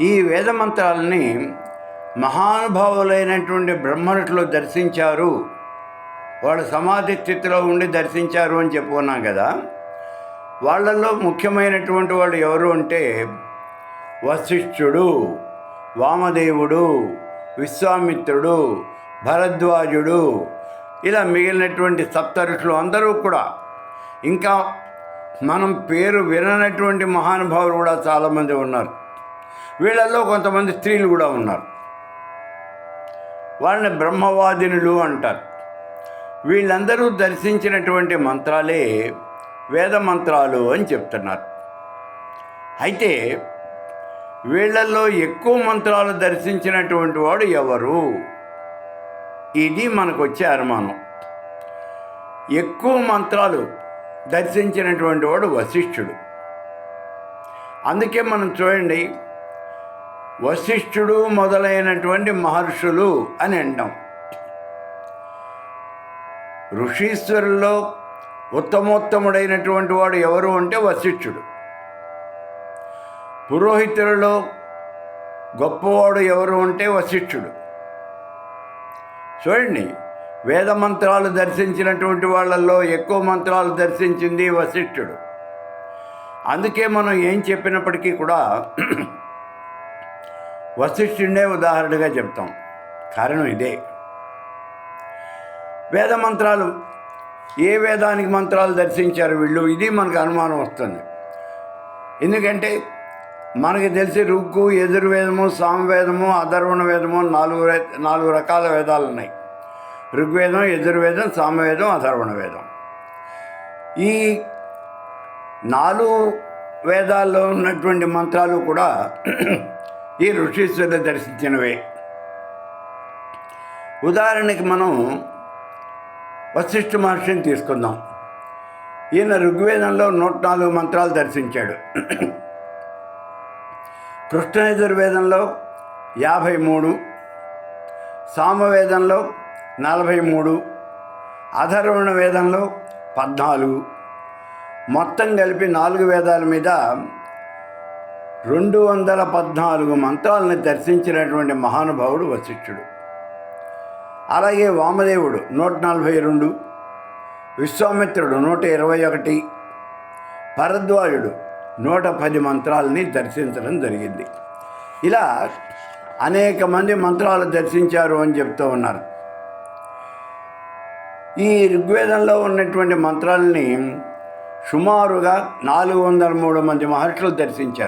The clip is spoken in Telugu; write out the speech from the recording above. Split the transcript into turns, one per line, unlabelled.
ఈ వేదమంత్రాలని మహానుభావులైనటువంటి బ్రహ్మరుట్లు దర్శించారు. వాళ్ళు సమాధి స్థితిలో ఉండి దర్శించారు అని చెప్పుకున్నాం కదా. వాళ్ళల్లో ముఖ్యమైనటువంటి వాళ్ళు ఎవరు అంటే వశిష్ఠుడు వామదేవుడు విశ్వామిత్రుడు భరద్వాజుడు ఇలా మిగిలినటువంటి సప్తరుషులు అందరూ కూడా. ఇంకా మనం పేరు విననటువంటి మహానుభావులు కూడా చాలామంది ఉన్నారు. వీళ్ళల్లో కొంతమంది స్త్రీలు కూడా ఉన్నారు. వాళ్ళని బ్రహ్మవాదినులు అంటారు. వీళ్ళందరూ దర్శించినటువంటి మంత్రాలే వేద మంత్రాలు అని చెప్తున్నారు. అయితే వీళ్ళల్లో ఎక్కువ మంత్రాలు దర్శించినటువంటి వాడు ఎవరు? ఇది మనకు వచ్చే అనుమానం. ఎక్కువ మంత్రాలు దర్శించినటువంటి వాడు వశిష్ఠుడు. అందుకే మనం చూడండి వశిష్ఠుడు మొదలైనటువంటి మహర్షులు అని అంటాం. ఋషీశ్వరుల్లో ఉత్తమోత్తముడైనటువంటి వాడు ఎవరు అంటే వశిష్ఠుడు. పురోహితులలో గొప్పవాడు ఎవరు అంటే వశిష్ఠుడు. చూడండి వేద మంత్రాలు దర్శించినటువంటి వాళ్ళల్లో ఎక్కువ మంత్రాలు దర్శించింది వశిష్ఠుడు. అందుకే మనం ఏం చెప్పినప్పటికీ కూడా వశిష్ఠుడే ఉదాహరణగా చెప్తాం. కారణం ఇదే. వేద మంత్రాలు ఏ వేదానికి మంత్రాలు దర్శించారు వీళ్ళు? ఇది మనకు అనుమానం వస్తుంది. ఎందుకంటే మనకి తెలిసి రుగ్గు ఎదుర్వేదము సామవేదము అధర్వణ వేదము నాలుగు నాలుగు రకాల వేదాలు ఉన్నాయి. ఋగ్వేదం యజుర్వేదం సామవేదం అధర్వణ వేదం ఈ నాలుగు వేదాల్లో ఉన్నటువంటి మంత్రాలు కూడా ఈ ఋషీశ్వరుడు దర్శించినవే. ఉదాహరణకి మనం వశిష్ఠ మహర్షిని తీసుకుందాం. ఈయన ఋగ్వేదంలో నూట నాలుగు మంత్రాలు దర్శించాడు. కృష్ణయజుర్వేదంలో యాభై మూడు సామవేదంలో నలభై మూడు అధర్వణ వేదంలో పద్నాలుగు మొత్తం కలిపి నాలుగు వేదాల మీద రెండు వందల పద్నాలుగు మంత్రాలను దర్శించినటువంటి మహానుభావుడు వశిష్ఠుడు. అలాగే వామదేవుడు నూట నలభై రెండు విశ్వామిత్రుడు నూట ఇరవై ఒకటి భరద్వాజుడు నూట పది మంత్రాలని దర్శించడం జరిగింది. ఇలా అనేక మంది మంత్రాలు దర్శించారు అని చెప్తూ ఉన్నారు. ఈ ఋగ్వేదంలో ఉన్నటువంటి మంత్రాలని సుమారుగా నాలుగు వందల మూడు మంది మహర్షులు దర్శించారు.